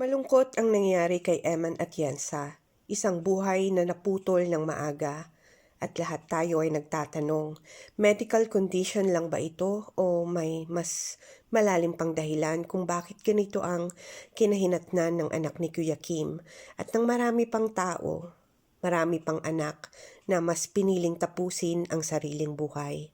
Malungkot ang nangyari kay Eman Atienza, isang buhay na naputol ng maaga. At lahat tayo ay nagtatanong, medical condition lang ba ito o may mas malalim pang dahilan kung bakit ganito ang kinahinatnan ng anak ni Kuya Kim at ng marami pang tao, marami pang anak na mas piniling tapusin ang sariling buhay.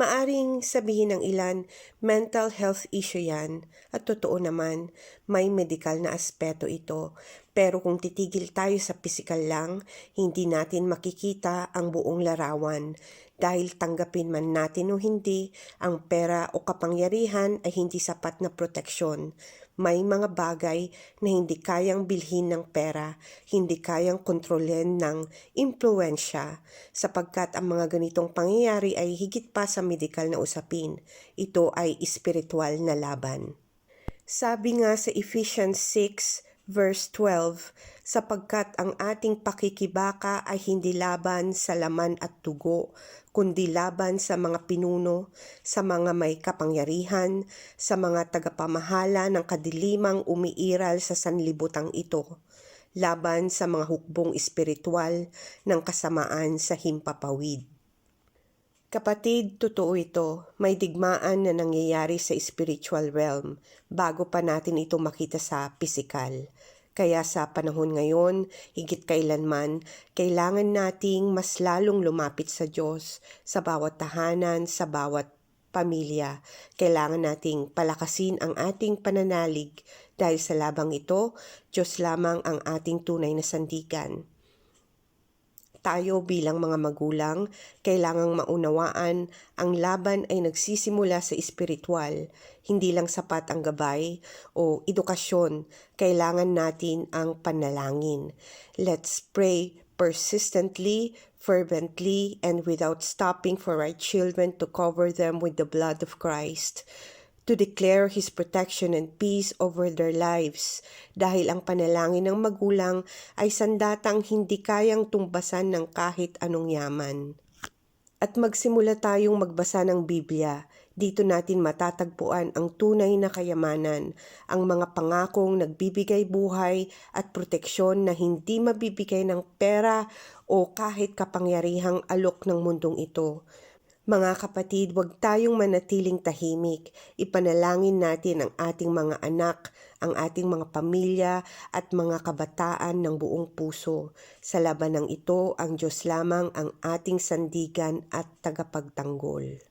Maaring sabihin ng ilan, mental health issue yan at totoo naman, may medical na aspeto ito. Pero kung titigil tayo sa pisikal lang, hindi natin makikita ang buong larawan dahil tanggapin man natin o hindi, ang pera o kapangyarihan ay hindi sapat na proteksyon. May mga bagay na hindi kayang bilhin ng pera, hindi kayang kontrolin ng impluensya, sapagkat ang mga ganitong pangyayari ay higit pa sa medikal na usapin. Ito ay espiritual na laban. Sabi nga sa Ephesians 6 verse 12, sapagkat ang ating pakikibaka ay hindi laban sa laman at tugo, kundi laban sa mga pinuno, sa mga may kapangyarihan, sa mga tagapamahala ng kadilimang umiiral sa sanlibutang ito, laban sa mga hukbong espiritual ng kasamaan sa himpapawid. Kapatid, totoo ito. May digmaan na nangyayari sa spiritual realm bago pa natin ito makita sa pisikal. Kaya sa panahon ngayon, higit kailanman, kailangan nating mas lalong lumapit sa Diyos sa bawat tahanan, sa bawat pamilya. Kailangan nating palakasin ang ating pananalig dahil sa labang ito, Diyos lamang ang ating tunay na sandigan tayo bilang mga magulang, kailangang maunawaan ang laban ay nagsisimula sa espiritual. Hindi lang sapat ang gabay o edukasyon, kailangan natin ang panalangin. Let's pray persistently, fervently, and without stopping for our children to cover them with the blood of Christ to declare His protection and peace over their lives dahil ang panalangin ng magulang ay sandatang hindi kayang tumbasan ng kahit anong yaman. At magsimula tayong magbasa ng Biblia. Dito natin matatagpuan ang tunay na kayamanan, ang mga pangakong nagbibigay buhay at proteksyon na hindi mabibigay ng pera o kahit kapangyarihang alok ng mundong ito. Mga kapatid, huwag tayong manatiling tahimik. Ipanalangin natin ang ating mga anak, ang ating mga pamilya at mga kabataan ng buong puso. Sa labanang ito, ang Diyos lamang ang ating sandigan at tagapagtanggol.